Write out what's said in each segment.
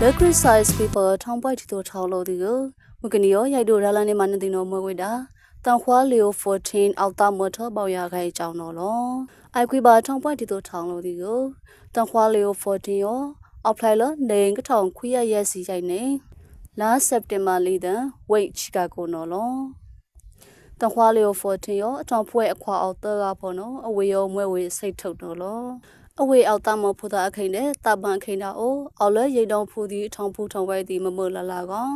The criticize people ထောင်ပိုက်တီတို့ထောက်လို့ဒီကိုမကနီရောရိုက်တို့ရလာနေမှနေတင်တော့မဝိတာတန်ခွာလီယို14အောက်တာမထပေါရခိုင်အကြောင်းတော့လောအိုက်ကွေပါထောင်ပိုက်တီတို့ထောင်လို့ဒီကိုတန်ခွာလီယို14ရော အောက်ဖလိုက်လနေကထောင်ခွေရရက်စီရိုက်နေလာစက်တင်ဘာလီဒန်ဝိတ်ချီကာကိုနော်လောတန်ခွာလီယို14ရောအထောင်ဖွဲအခွာအောက်တော့ကပေါ့နော်အဝေရောမွဲဝေစိတ်ထုတ်တော့လောအဝေအောက်တမဖူတာအခိန်နဲ့တပန်ခိန်တာအိုအော်လဲရိတ်တောင်ဖူသည်ထောင်ဖူထောင်ဝဲသည်မမလလာကောင်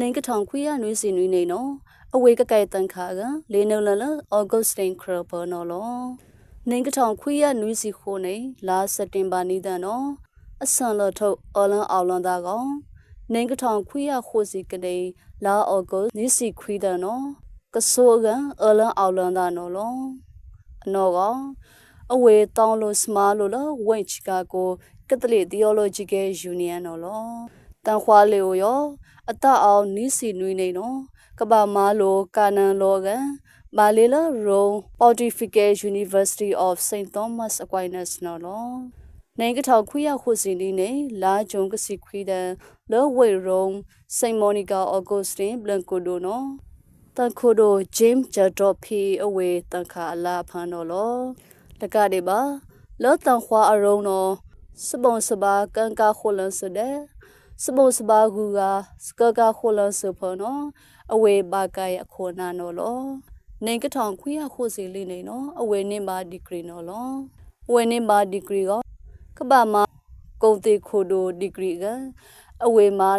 နေကထောင်ခွေရနွေးစီနွေးနေနော်အဝေကကဲတန်ခါကလေနလလအော်ဂတ်စတင်ခရဘနော်လောနေကထောင်ခွေရနွေးစီခိုးနေလာစက်တင်ဘာနီးတဲ့နော် အဆန်လထုတ်အော်လန်အော်လန်တာကောင်နေကထောင်ခွေရခိုးစီကနေလာအော်ဂတ်နီးစီခွေတဲ့နော်ကဆိုးကအော်လန်အော်လန်တာနော်လောအနော်ကောင်အဝေတောင်းလို့စမားလို့လဝင့်ချီကာကိုကက်သလစ် Theological Union နော်လောတန်ခွာလေကိုရောအတအောင်နီးစီနွေးနေနော်ကဘာမာလိုကာနန်လောကန်မာလီလာရိုး Pontifical University of St Thomas Aquinas နော်လော နိုင်ကထောက်ခွေရခုစီနီနေလာဂျုံကစီခွေဒန်လောဝေရုံစိန်မော်နီကာအော်ဂုစတင်ဘလန်ကိုဒိုနော်တန်ခိုဒိုဂျင်းဂျာဒေါ်ဖီအဝေတန်ခါအလာဖန်နော်လောတကတဲ့ပါလောတန်ခွာအရုံနော်စပုံစပါကန်ကာခိုလန်စတဲ့စပုံစပါကူကစကကာခိုလန်စဖနော်အဝေဘာကရခိုနာနော်လောနေကထောင်ခွေရခိုစီလေးနေနော်အဝေနေပါဒီဂရီနော်လောဝေနေပါဒီဂရီကက ဘာမကုံတေခိုဒိုဒီဂရီကအဝေမှာ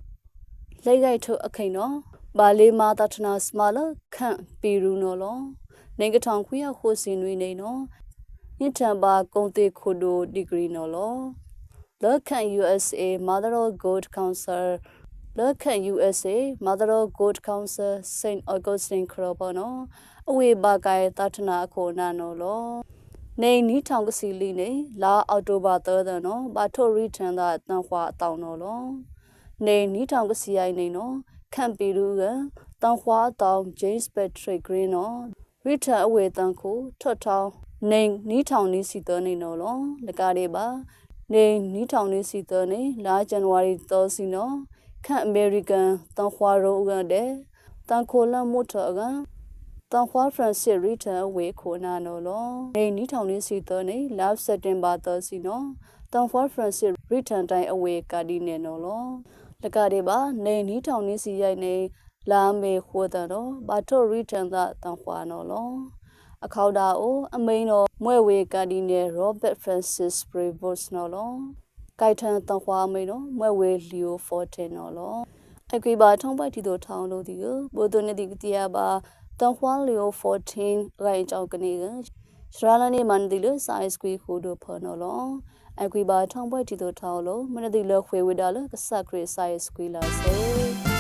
လက်ရိုက်ထုတ်အခိန်နော်ဘာလေးမာတထနာစမလခန့်ပီရူနော်လောနေကထောင်ခွေရခိုစီနွေနေနော်ညထံပါကုံတေခိုဒိုဒီဂရီနော်လောလက်ခန့် USA Mother of God Council လက်ခန့် USA Mother of God Council St Augustine ခရဘောနော်အဝေဘာကဲတထနာခိုနာနော်လော နေနီးထောင်ကစီလီနေလာအောက်တိုဘာ3နော်ဘာထိုရီထန်သာတန်ခွာအတောင်နော်လောနေနီးထောင်ကစီရိုင်းနေနော်ခန့်ပီရူကတန်ခွာအတောင် James Patrick Green နော်ရီထန်အဝေတန်ခိုထွတ်ထောင်းနေနီးထောင်နီးစီတနေနော်လောလကားလေးပါနေနီးထောင်နီးစီတနေလာဇန်နဝါရီ3စီနော်ခန့်အမေရိကန်တန်ခွာရောဥကတဲ့တန်ခိုလမို့ထော်က တန်ခွာဖရန်စစ်ရီတန်ဝေခိုနာနော်လောနေနီးထောင်နီးစီတနေလာစက်တင်ဘာ3စီနော်တန်ခွာဖရန်စစ်ရီတန်တိုင်းအဝေကာဒီနေနော်လောလကားလေးပါနေနီးထောင်နီးစီရိုက်နေလာမေခိုတနော်ဘာထိုရီတန်သာတန်ခွာနော်လောအခေါဒါအိုအမိန်တော်မွဲဝေကာဒီနယ်ရောဘတ်ဖရန်စစ်ပရီဗော့စ်နော်လောကိုက်ထန်တန်ခွာအမိန်တော်မွဲဝေလီယို14နော်လောအကွေပါထုံးပိုက်တီတို့ထောင်းလို့ဒီကိုဘိုဒိုနေဒီကတိယပါ တန်ခွာလီယို14ရိုင်ကြောက်ကနေကစရာလနေမန်ဒီလဆိုင်စကွေခိုဒိုဖနော်လောအကွေပါထုံးပိုက်တီတို့ထောင်းလို့မနဒီလခွေဝဒါလကဆတ်ခရဆိုင်စကွေလာစေ